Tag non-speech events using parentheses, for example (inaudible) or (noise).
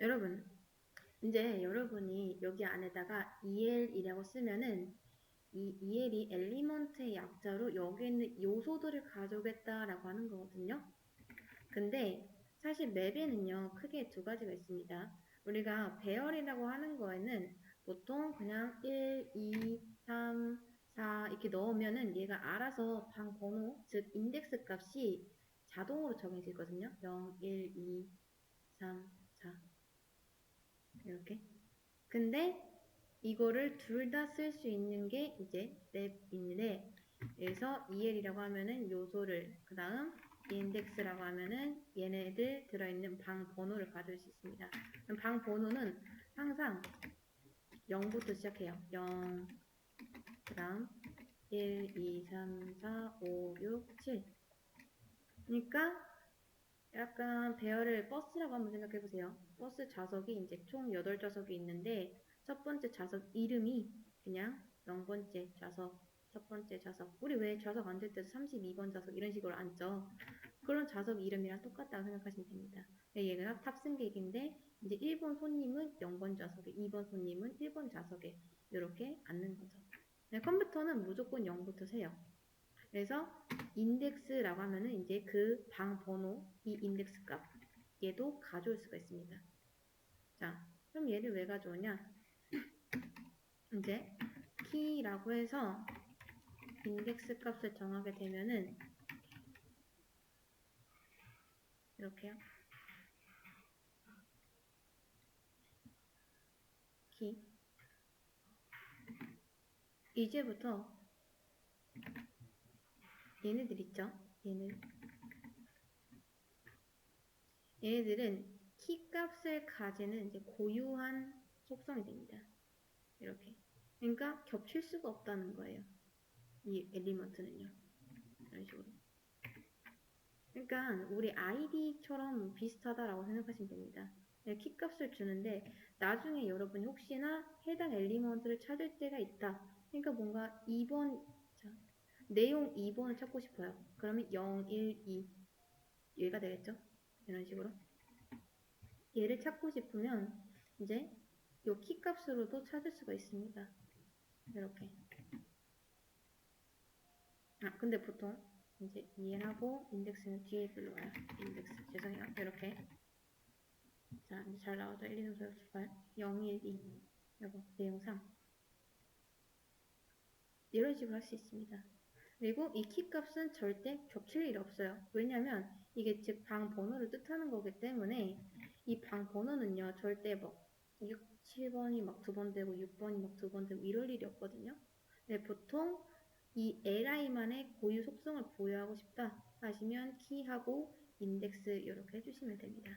여러분, 이제 여러분이 여기 안에다가 EL이라고 쓰면은 이 EL이 엘리먼트의 약자로 여기 있는 요소들을 가져오겠다라고 하는 거거든요. 근데 사실 맵에는요, 크게 두 가지가 있습니다. 우리가 배열이라고 하는 거에는 보통 그냥 1, 2, 3, 4 이렇게 넣으면은 얘가 알아서 방 번호, 즉 인덱스 값이 자동으로 정해져 있거든요. 0, 1, 2, 3, 4 이렇게. 근데 이거를 둘 다 쓸 수 있는 게 이제 맵인데 여기서 EL이라고 하면은 요소를 그 다음 인덱스라고 하면은 얘네들 들어있는 방 번호를 가져올 수 있습니다. 방 번호는 항상 0부터 시작해요. 0, 그 다음 1, 2, 3, 4, 5, 6, 7 그러니까 약간 배열을 버스라고 한번 생각해 보세요. 버스 좌석이 이제 총 8좌석이 있는데 첫 번째 좌석 이름이 그냥 0번째 좌석, 첫 번째 좌석. 우리 왜 좌석 앉을 때도 32번 좌석 이런 식으로 앉죠? 그런 좌석 이름이랑 똑같다고 생각하시면 됩니다. 얘가 탑승객인데 이제 1번 손님은 0번 좌석에, 2번 손님은 1번 좌석에 이렇게 앉는 거죠. 네, 컴퓨터는 무조건 0부터 세요. 그래서 인덱스라고 하면은 이제 그 방 번호, 이 인덱스 값 얘도 가져올 수가 있습니다. 자, 그럼 얘를 왜 가져오냐? (clears throat) 이제 키라고 해서 인덱스 값을 정하게 되면은 이렇게요. 키 이제부터 얘네들 있죠? 얘는 얘네들은 키 값을 가지는 이제 고유한 속성이 됩니다. 이렇게. 그러니까 겹칠 수가 없다는 거예요. 이 엘리먼트는요. 이런 식으로. 그러니까 우리 아이디처럼 비슷하다라고 생각하시면 됩니다. 네, 키 값을 주는데 나중에 여러분이 혹시나 해당 엘리먼트를 찾을 때가 있다. 그러니까 뭔가 2번 자, 내용 2번을 찾고 싶어요. 그러면 0, 1, 2 얘가 되겠죠? 이런 식으로 얘를 찾고 싶으면 이제 요 키 값으로도 찾을 수가 있습니다. 이렇게 아 근데 보통 이제 이해하고 인덱스는 뒤에 불러와요. 인덱스 죄송해요. 이렇게 자 이제 잘 나와서 1, 2, 3, 4, 5, 6, 8 0, 1, 2 여보 내용 3 이런 식으로 할 수 있습니다. 그리고 이 키 값은 절대 겹칠 일이 없어요. 왜냐면 이게 즉 방 번호를 뜻하는 거기 때문에 이 방 번호는요 절대 뭐 6, 7번이 막 두 번 되고 6번이 막 두 번 되고 이럴 일이 없거든요. 네, 보통 이 li만의 고유 속성을 보유하고 싶다 하시면 키하고 인덱스 이렇게 해주시면 됩니다.